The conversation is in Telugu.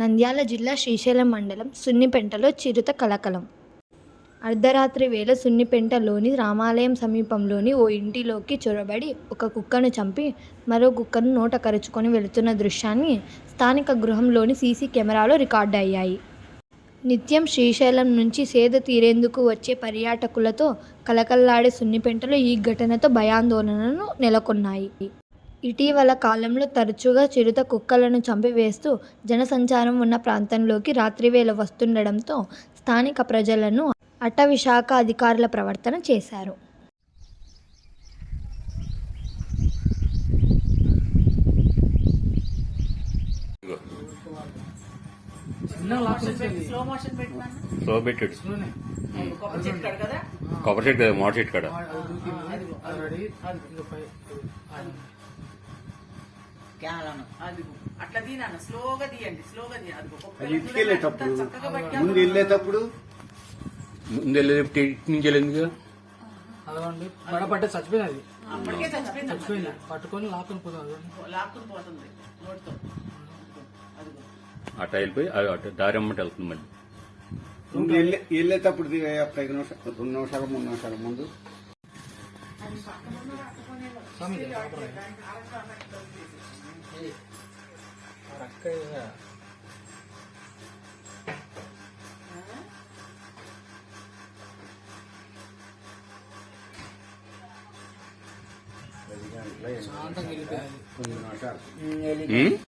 నంద్యాల జిల్లా శ్రీశైలం మండలం సున్నిపెంటలో చిరుత కలకలం. అర్ధరాత్రి వేళ సున్నిపెంటలోని రామాలయం సమీపంలోని ఓ ఇంటిలోకి చొరబడి ఒక కుక్కను చంపి మరో కుక్కను నోట కరుచుకొని వెళుతున్న దృశ్యాన్ని స్థానిక గృహంలోని సీసీ కెమెరాలో రికార్డ్ అయ్యాయి. నిత్యం శ్రీశైలం నుంచి సేద తీరేందుకు వచ్చే పర్యాటకులతో కలకల్లాడే సున్నిపెంటలో ఈ ఘటనతో భయాందోళనను నెలకొన్నాయి. ఇటీవల కాలంలో తరచుగా చిరుత కుక్కలను చంపివేస్తూ జనసంచారం ఉన్న ప్రాంతంలోకి రాత్రివేళ వస్తుండడంతో స్థానిక ప్రజలను అటవిశాఖ అధికారుల ప్రవర్తన చేశారు. స్లో మోషన్ పెట్టమన్నా స్లో పెట్టాడు స్లోనే. కొబ్బరి చెట్టు కాడ కదా? కొబ్బరి చెట్టు కదా అది అట్లా స్లోగా తీయండి స్లోగా తీయండి వెళ్ళేటప్పుడు. ముందు వెళ్ళేటప్పుడు? ముందు ఇటు నుంచి పడపట్టే చచ్చిపోయింది పట్టుకొని లాక్కుని పోతుంది. లాక్కుని పోతుంది. నోటితో. అటు వెళ్ళిపోయి అది అటు దారి అమ్మటి వెళ్తుంది మళ్ళీ. వెళ్ళేటప్పుడు ఒక ఐదు నిమిషాలు రెండు నిమిషాలు మూడు నిమిషాల ముందు. ఆ. శాంతంగా ఉమ్?